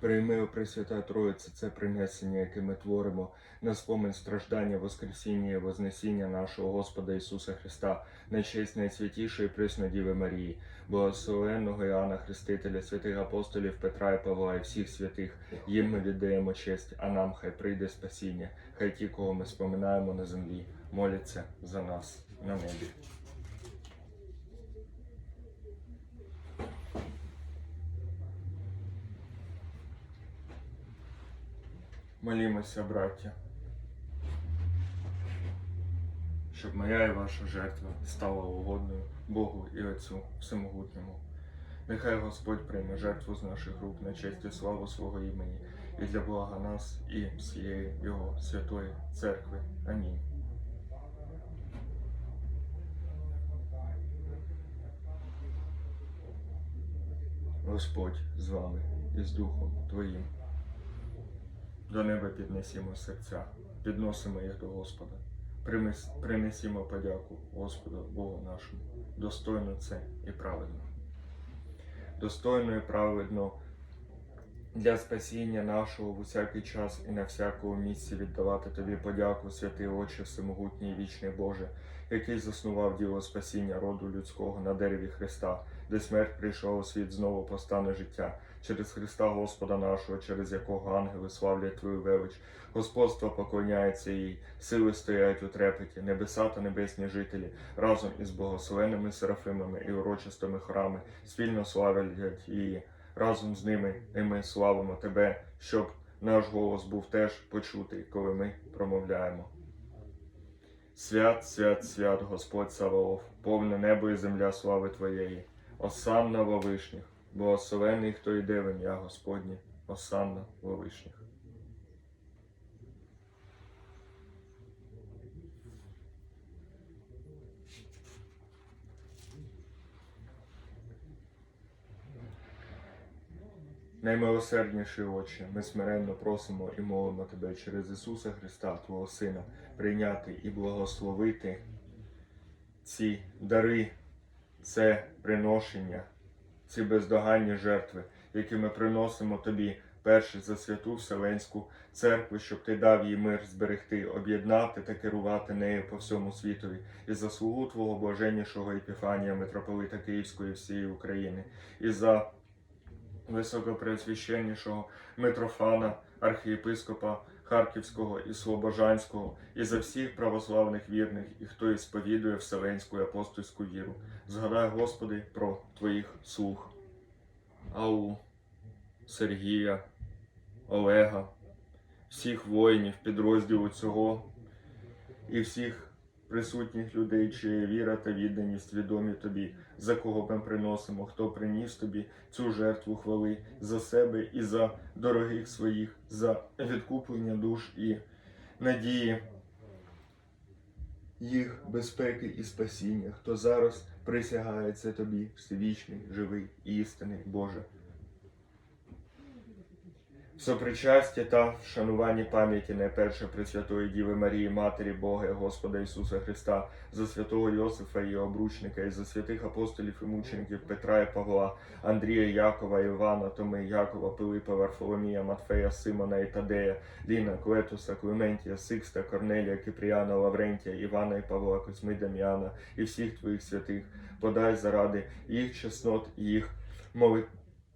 Прийми, о Пресвята Троїця, це принесення, яке ми творимо, на спомин страждання, Воскресіння і Вознесіння нашого Господа Ісуса Христа, на честь найсвятішої Преснодіви Марії, благословенного Іоанна Хрестителя, святих апостолів Петра і Павла і всіх святих. Їм ми віддаємо честь, а нам хай прийде спасіння, хай ті, кого ми споминаємо на землі, моляться за нас на небі. Молімося, браття, щоб моя і ваша жертва стала угодною Богу і Отцю Всемогутньому. Нехай Господь прийме жертву з наших рук на честь і славу свого імені і для блага нас і всієї Його святої церкви. Амінь. Господь з вами і з Духом Твоїм. До неба піднесімо серця, підносимо їх до Господа. Принесімо подяку Господу Богу нашому. Достойно це і правильно. Достойно і праведно для спасіння нашого в усякий час і на всякому місці віддавати тобі подяку, святий Отче, всемогутній і вічний Боже, який заснував діло спасіння роду людського на дереві Христа, де смерть прийшов у світ знову постане життя через Христа Господа нашого, через якого ангели славлять Твою велич. Господство поклоняється їй, сили стоять у трепеті, небеса та небесні жителі разом із благословенними серафимами і урочистими храми спільно славлять її. Разом з ними і ми славимо Тебе, щоб наш голос був теж почутий, коли ми промовляємо. Свят, свят, свят, Господь Саваоф, повне небо і земля слави Твоєї, осанна во вишніх, благословений, хто йде в ім'я Господнє, осанна во вишніх. Наймилосердніший Отче, ми смиренно просимо і молимо Тебе через Ісуса Христа, Твого Сина, прийняти і благословити ці дари, це приношення, ці бездоганні жертви, які ми приносимо Тобі, перше за святу Вселенську церкву, щоб Ти дав їй мир зберегти, об'єднати та керувати нею по всьому світові, і за слугу Твого блаженнішого Епіфанія, митрополита Київської всієї України, і за високопреосвященнішого Митрофана, архієпископа Харківського і Слобожанського, і за всіх православних вірних, і хто і сповідує Вселенську і апостольську віру. Згадай, Господи, про Твоїх слуг. Ау, Сергія, Олега, всіх воїнів підрозділу цього і всіх присутніх людей, чия віра та відданість відомі тобі, за кого ми приносимо, хто приніс тобі цю жертву хвали за себе і за дорогих своїх, за відкуплення душ і надії їх безпеки і спасіння, хто зараз присягається тобі, всевічний, живий і істинний Боже. Сопричастя та вшанування пам'яті найперше Пресвятої Діви Марії, Матері Бога і Господа Ісуса Христа, за святого Йосифа і обручника, і за святих апостолів і мучеників Петра і Павла, Андрія, Якова, Івана, Томи, Якова, Пилипа, Варфоломія, Матфея, Симона і Тадея, Ліна, Клетуса, Клементія, Сикста, Корнелія, Кипріяна, Лаврентія, Івана і Павла, Кузьми, Дам'яна і всіх твоїх святих, подай заради їх чеснот їх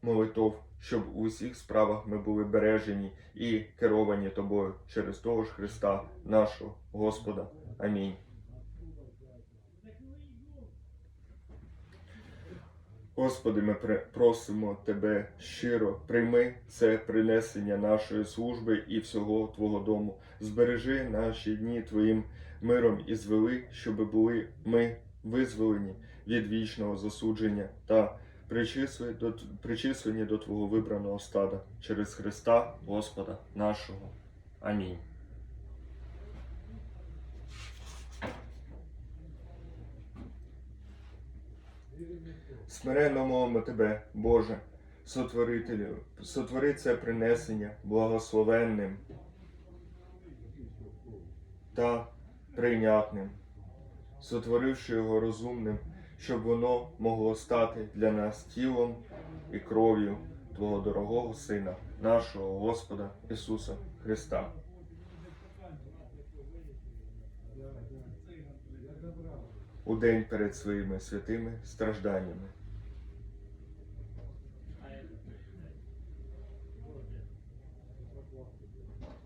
молитов, щоб у усіх справах ми були бережені і керовані тобою через того ж Христа, нашого Господа. Амінь. Господи, ми просимо Тебе щиро, прийми це принесення нашої служби і всього Твого дому. Збережи наші дні Твоїм миром і звели, щоб були ми визволені від вічного засудження та причислені до, Твого вибраного стада через Христа Господа нашого. Амінь. Смиренно молимо Тебе, Боже, сотворителю, сотвори це принесення благословенним та прийнятним, сотворивши його розумним, щоб воно могло стати для нас тілом і кров'ю Твого дорогого Сина, нашого Господа Ісуса Христа. У день перед своїми святими стражданнями.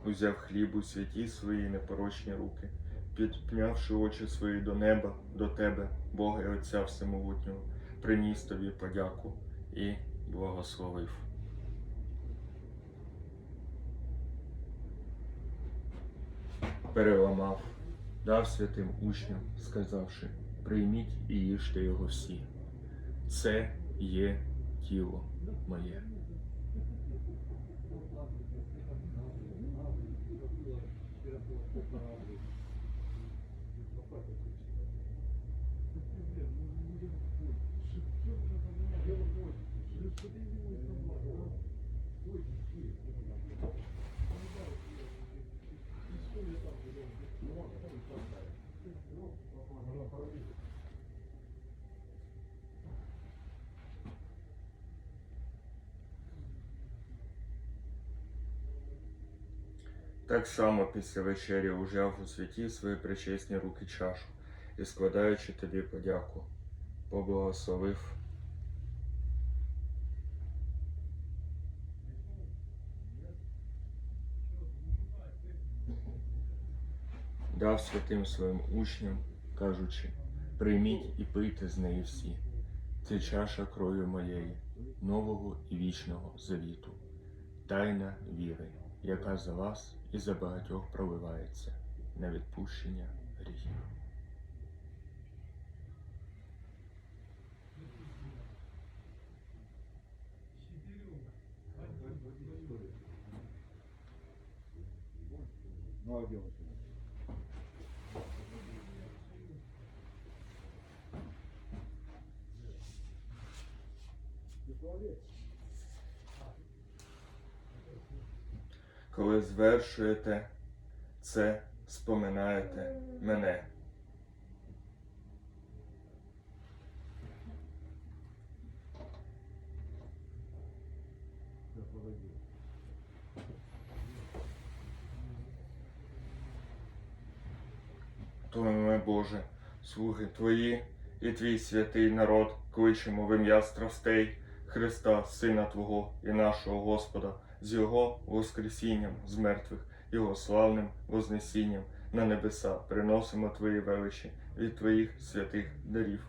Узяв хліб у святі свої непорочні руки, підпнявши очі свої до неба, до тебе, Бога і Отця Всемогутнього, приніс тобі подяку і благословив. Переламав, дав святим учням, сказавши, прийміть і їжте його всі. Це є тіло моє. Так само після вечері ужяв у святі свої причесні руки чашу і, складаючи тобі подяку, поблагословив. Дав святим своїм учням, кажучи, прийміть і пийте з неї всі. Це чаша крові моєї, нового і вічного завіту, тайна віри, яка за вас і за багатьох проливається на відпущення гріхів. Молодец. Коли звершуєте це, споминаєте мене. Твоє Боже, слуги Твої і Твій святий народ кличемо в ім'я страстей Христа, Сина Твого і нашого Господа, з Його Воскресінням з мертвих, Його славним Вознесінням на небеса. Приносимо Твої величі від Твоїх святих дарів.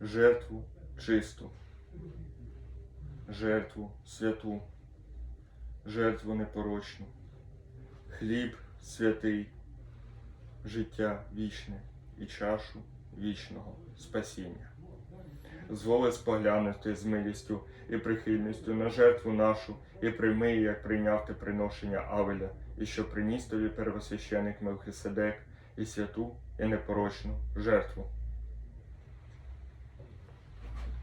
Жертву чисту, жертву святу, жертву непорочну, хліб святий, життя вічне і чашу вічного спасіння. Зволи споглянути з милістю і прихильністю на жертву нашу, і прийми, її, як прийняв ти приношення Авеля, і що приніс тобі первосвященик Мелхиседек, і святу, і непорочну жертву.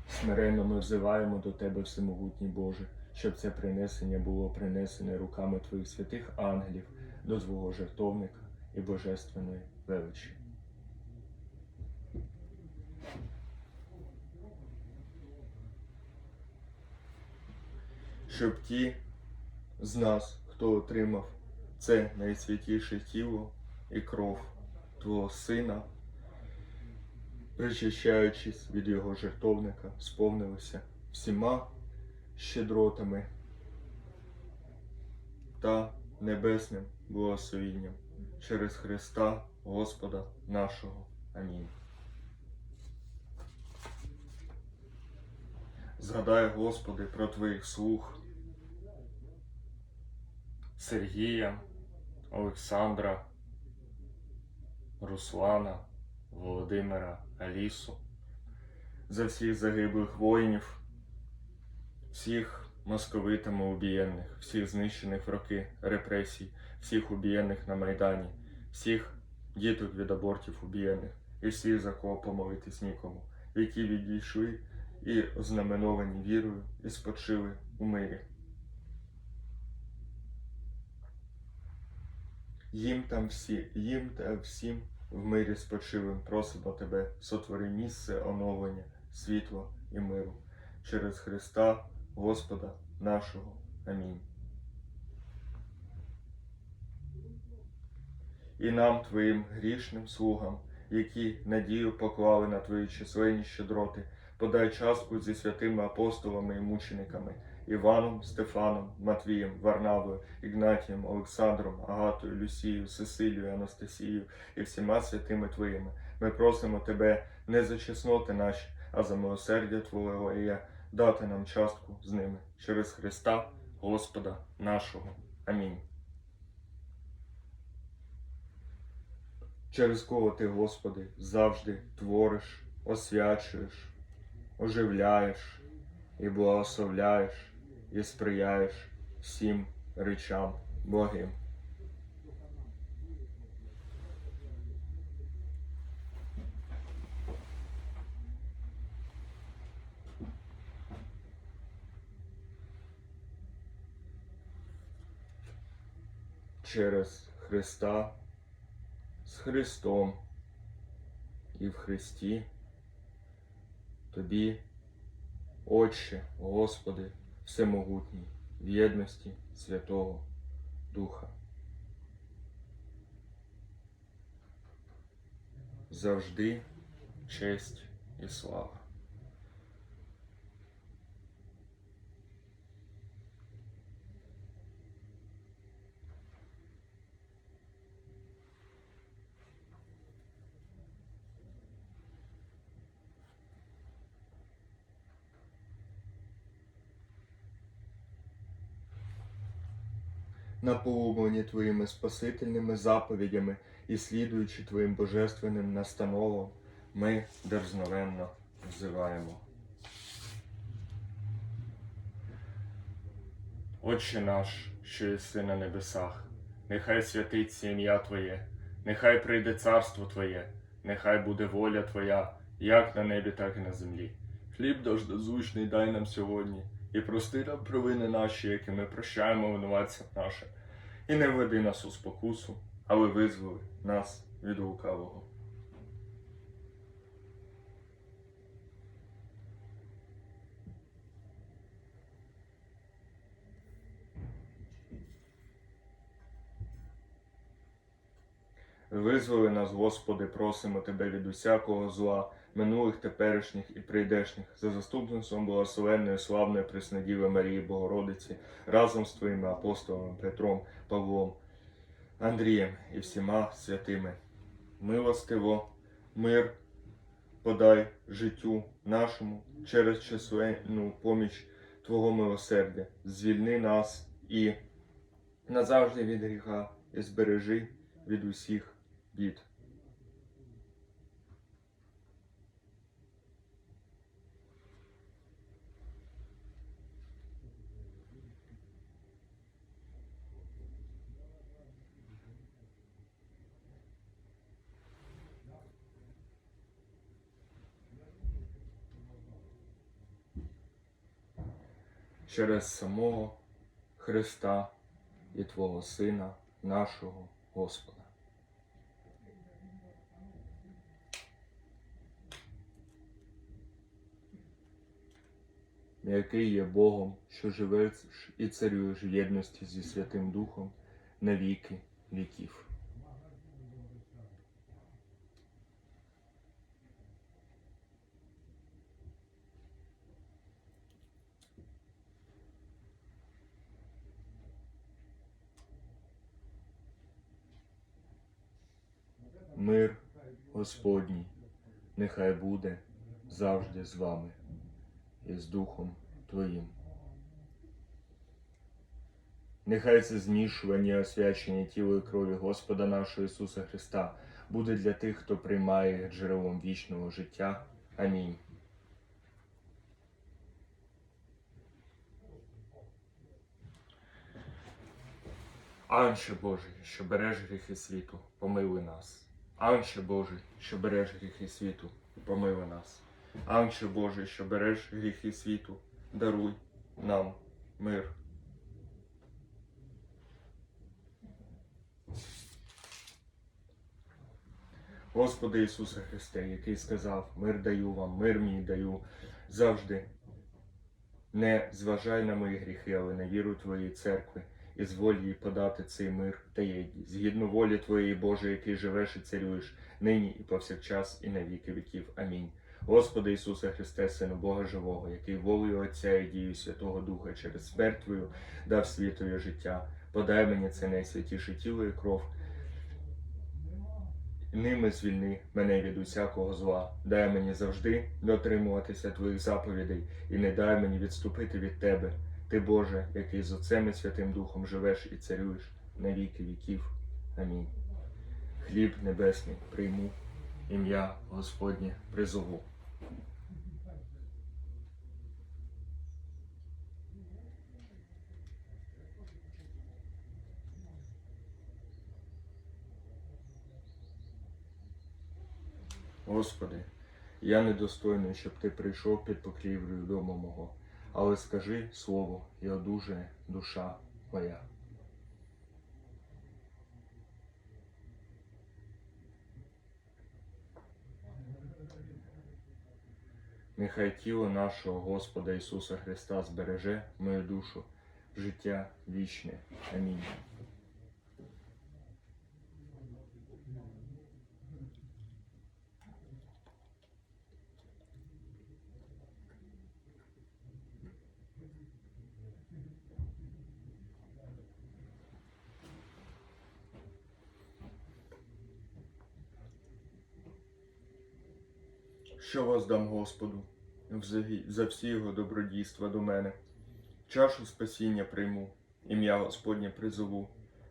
Смиренно ми взиваємо до Тебе, Всемогутній Боже, щоб це принесення було принесене руками Твоїх святих ангелів до Твого жертовника і божественної величі. Щоб ті з нас, хто отримав це найсвятіше тіло і кров Твого Сина, причащаючись від Його жертовника, сповнилися всіма щедротами та небесним благословінням через Христа Господа нашого. Амінь. Згадай, Господи, про Твоїх слуг Сергія, Олександра, Руслана, Володимира, Алісу, за всіх загиблих воїнів, всіх московитами убієнних, всіх знищених в роки репресій, всіх убієнних на Майдані, всіх діток від абортів убієнних, і всіх, за кого помолитись нікому, які відійшли і ознаменовані вірою і спочили у мирі. Їм там всі, їм та всім в мирі спочилим просимо тебе, сотвори місце оновлення, світла і миру через Христа Господа нашого. Амінь. І нам, Твоїм грішним слугам, які надію поклали на Твої численні щедроти, подай частку зі святими апостолами і мучениками Іваном, Стефаном, Матвієм, Варнавою, Ігнатієм, Олександром, Агатою, Люсією, Сесилією, Анастасією і всіма святими Твоїми. Ми просимо Тебе не за чесноти наші, а за милосердя Твого і дати нам частку з ними через Христа, Господа нашого. Амінь. Через кого ти, Господи, завжди твориш, освячуєш, оживляєш і благословляєш, і сприяєш всім речам благим. Через Христа з Христом і в Христі. Тобі, Отче, Господи, Всемогутній, в єдності Святого Духа. Завжди честь і слава. Наполумлені Твоїми спасительними заповідями і слідуючи Твоїм божественним настановам, ми дерзновенно взиваємо. Отче наш, що єси на небесах, нехай святиться ім'я Твоє, нехай прийде царство Твоє, нехай буде воля Твоя, як на небі, так і на землі. Хліб дождозучний дай нам сьогодні, і прости нам провини наші, які ми прощаємо винуватцям нашим. І не введи нас у спокусу, але визволи нас від лукавого. Визволи нас, Господи, просимо Тебе від усякого зла, минулих, теперішніх і прийдешніх, за заступництвом благословенної, славної Преснодіви Марії Богородиці, разом з Твоїми апостолами Петром, Павлом, Андрієм і всіма святими. Милостиво, мир подай життю нашому через численну поміч Твого милосердя, звільни нас і назавжди від гріха, і збережи від усіх бід. Через самого Христа і Твого Сина, нашого Господа. який є Богом, що живеш і царюєш в єдності зі Святим Духом на віки віків. Мир Господній, нехай буде завжди з вами і з Духом Твоїм. Нехай це змішування освячення тіла і крові Господа нашого Ісуса Христа буде для тих, хто приймає джерелом вічного життя. Амінь. Анче Божий, що береш гріхи світу, помилуй нас. Анче Божий, що береш гріхи світу, помилуй нас. Анче Божий, що береш гріхи світу, даруй нам мир. Господи Ісусе Христе, який сказав, мир даю вам, мир мій даю завжди. Не зважай на мої гріхи, але на віру Твоєї церкви, і зволь їй подати цей мир та єдність, згідно волі Твоєї Боже, який живеш і царюєш, нині і повсякчас, і на віки віків. Амінь. Господи Ісусе Христе, Сину Бога Живого, який волею Отця і дією Святого Духа через смерть Твою дав світові життя, подай мені це найсвятіше тіло і кров. Ними звільни мене від усякого зла, дай мені завжди дотримуватися Твоїх заповідей і не дай мені відступити від Тебе, Ти Боже, який з Отцем і Святим Духом живеш і царюєш на віки віків. Амінь. Хліб небесний прийму, ім'я Господнє призову. Господи, я недостойний, щоб ти прийшов під покрівлею дому мого, але скажи слово, і одужає душа моя. Нехай тіло нашого Господа Ісуса Христа збереже мою душу життя вічне. Амінь. Що воздам Господу за всі його добродійства до мене. Чашу спасіння прийму, ім'я Господнє призову,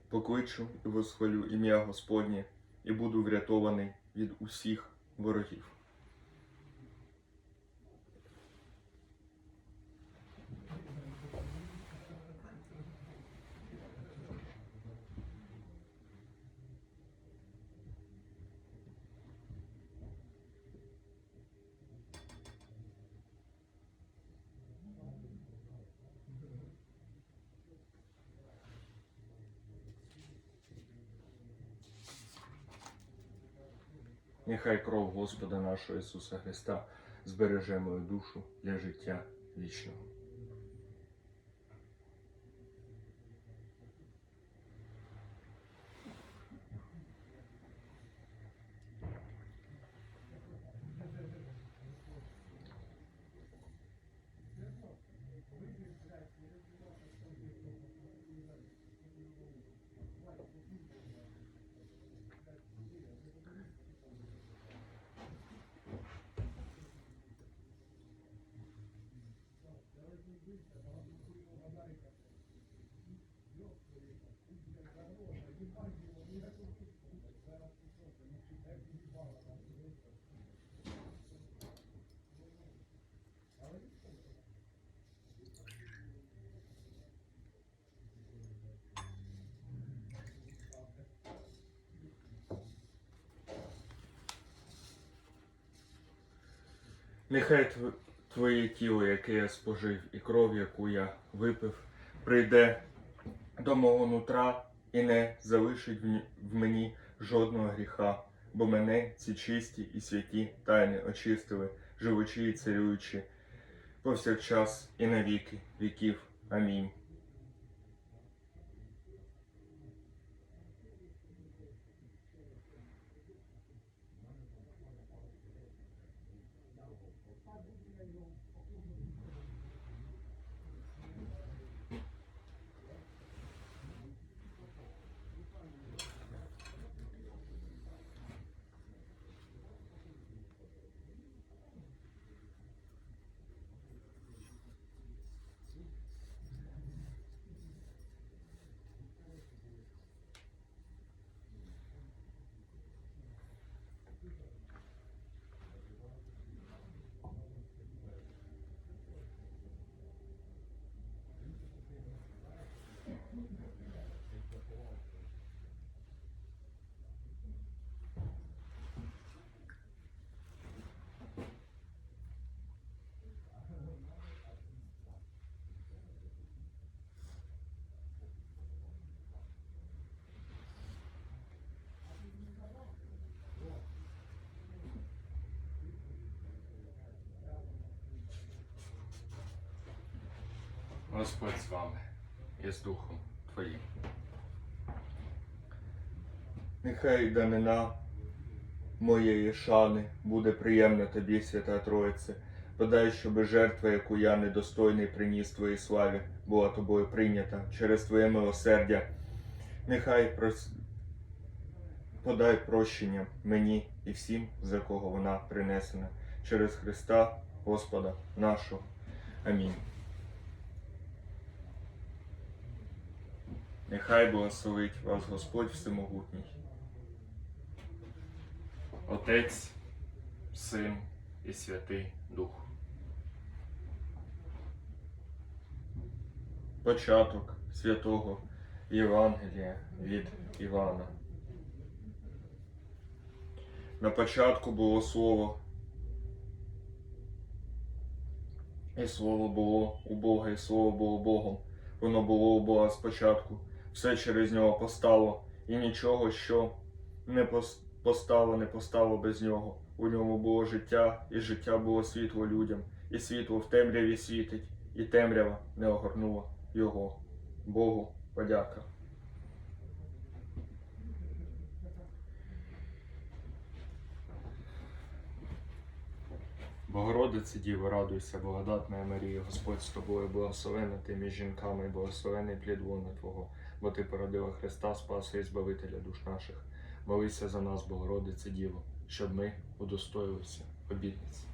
покличу і восхвалю ім'я Господнє, і буду врятований від усіх ворогів. Нехай кров Господа нашого Ісуса Христа збереже мою душу для життя вічного. Нехай Твоє тіло, яке я спожив, і кров, яку я випив, прийде до мого нутра і не залишить в мені жодного гріха, бо мене ці чисті і святі тайни очистили, живучи і царюючи повсякчас і на віки віків. Амінь. Господь з вами і з Духом Твоїм. Нехай данина моєї шани буде приємна тобі, Свята Троїце. Подай, щоб жертва, яку я недостойний приніс Твоїй славі, була тобою прийнята через Твоє милосердя. Нехай прос... подай прощення мені і всім, за кого вона принесена, через Христа Господа нашого. Амінь. Нехай благословить вас Господь Всемогутній. Отець, Син і Святий Дух. Початок святого Євангелія від Івана. На початку було слово, і слово було у Бога, і слово було Богом. Воно було у Бога спочатку. Все через нього постало, і нічого, що не постало, не постало без нього. У ньому було життя, і життя було світло людям, і світло в темряві світить, і темрява не огорнула його. Богу подяка. Богородице Діво, радуйся, благодатна Марія, Господь з тобою, благословена ти між жінками, благословений плід лона Твого, бо ти породила Христа, Спаса і Збавителя душ наших. Молися за нас, Богородице Діво, щоб ми удостоїлися обітниць